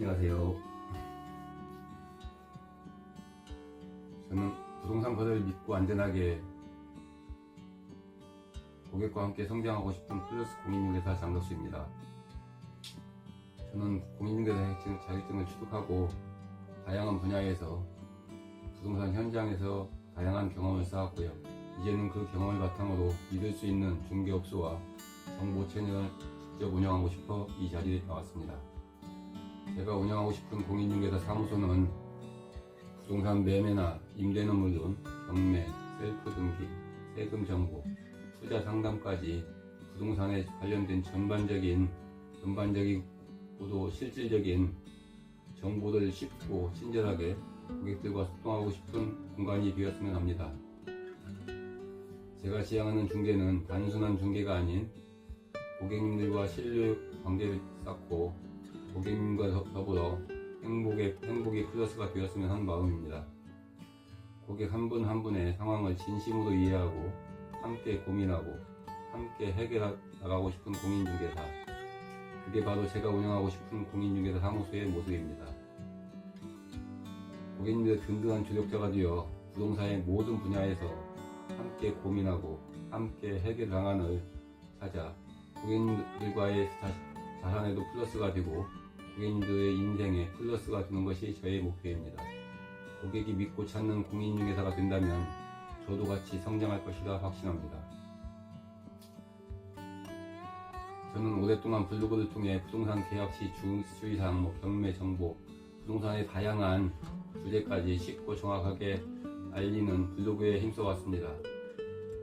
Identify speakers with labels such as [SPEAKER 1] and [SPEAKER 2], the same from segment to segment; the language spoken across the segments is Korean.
[SPEAKER 1] 안녕하세요. 저는 부동산 거래를 믿고 안전하게 고객과 함께 성장하고 싶은 플러스 공인중개사 장덕수입니다. 저는 공인중개사 자격증- 자격증을 취득하고 다양한 분야에서 부동산 현장에서 다양한 경험을 쌓았고요. 이제는 그 경험을 바탕으로 믿을 수 있는 중개업소와 정보 채널을 직접 운영하고 싶어 이 자리에 나왔습니다. 제가 운영하고 싶은 공인중개사 사무소는 부동산 매매나 임대는 물론 경매, 셀프 등기, 세금 정보, 투자 상담까지 부동산에 관련된 전반적인 전반적이고도 실질적인 정보를 쉽고 친절하게 고객들과 소통하고 싶은 공간이 되었으면 합니다. 제가 지향하는 중개는 단순한 중개가 아닌 고객님들과 신뢰 관계를 쌓고 고객님과 더- 더불어 행복의, 행복의 플러스가 되었으면 하는 마음입니다. 고객 한분한 분의 상황을 진심으로 이해하고 함께 고민하고 함께 해결해 나가고 싶은 공인중개사. 그게 바로 제가 운영하고 싶은 공인중개사 사무소의 모습입니다. 고객님들의 든든한 조력자가 되어 부동산의 모든 분야에서 함께 고민하고 함께 해결 방안을 찾아 고객님들과의 자, 자산에도 플러스가 되고 고객님들의 인생에 플러스가 되는 것이 저의 목표입니다. 고객이 믿고 찾는 공인중개사가 된다면 저도 같이 성장할 것이라 확신합니다. 저는 오랫동안 블로그를 통해 부동산 계약 시 주- 주의사항, 뭐 경매 정보, 부동산의 다양한 주제까지 쉽고 정확하게 알리는 블로그에 힘써왔습니다.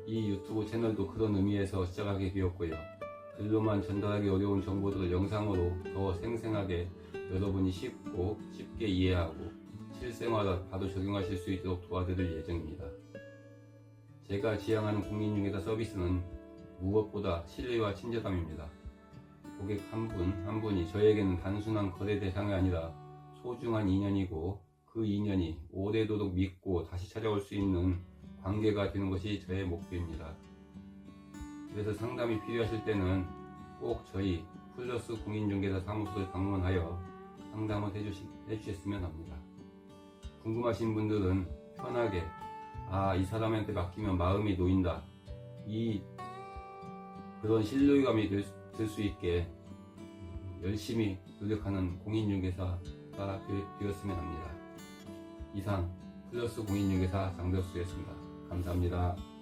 [SPEAKER 1] 이 유튜브 채널도 그런 의미에서 시작하게 되었고요. 글로만 전달하기 어려운 정보들을 영상으로 더 생생하게 여러분이 쉽고 쉽게 이해하고 실생활에 바로 적용하실 수 있도록 도와드릴 예정입니다. 제가 지향하는 공인중개사 서비스는 무엇보다 신뢰와 친절함입니다. 고객 한 분 한 분이 저에게는 단순한 거래 대상이 아니라 소중한 인연이고 그 인연이 오래도록 믿고 다시 찾아올 수 있는 관계가 되는 것이 저의 목표입니다. 그래서 상담이 필요하실 때는 꼭 저희 플러스 공인중개사 사무소를 방문하여 상담을 해주시, 해주셨으면 합니다. 궁금하신 분들은 편하게 아, 이 사람한테 맡기면 마음이 놓인다. 이 그런 신뢰감이 들수 있게 열심히 노력하는 공인중개사가 되- 되었으면 합니다. 이상 플러스 공인중개사 장덕수였습니다. 감사합니다.